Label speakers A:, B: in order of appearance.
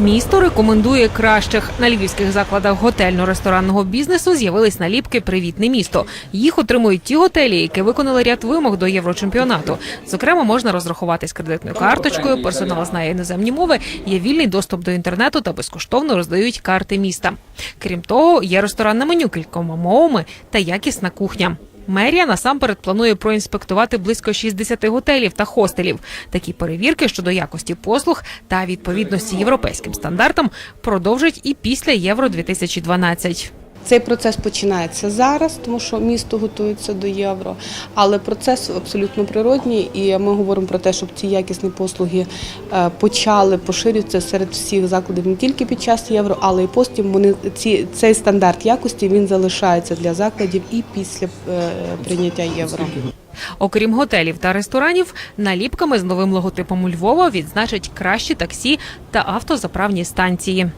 A: Місто рекомендує кращих на львівських закладах готельно-ресторанного бізнесу. З'явились наліпки Привітне місто. Їх отримують ті готелі, які виконали ряд вимог до єврочемпіонату. Зокрема, можна розрахуватись кредитною карточкою, персонал знає іноземні мови, є вільний доступ до інтернету та безкоштовно роздають карти міста. Крім того, є ресторанне меню кількома мовами та якісна кухня. Мерія насамперед планує проінспектувати близько 60 готелів та хостелів. Такі перевірки щодо якості послуг та відповідності європейським стандартам продовжать і після Євро 2012
B: Цей процес починається зараз, тому що місто готується до євро, але процес абсолютно природній, і ми говоримо про те, щоб ці якісні послуги е, почали поширюватися серед всіх закладів не тільки під час євро, але й потім вони ці цей стандарт якості він залишається для закладів і після е, прийняття євро.
A: Окрім готелів та ресторанів, наліпками з новим логотипом у Львова відзначать кращі таксі та автозаправні станції.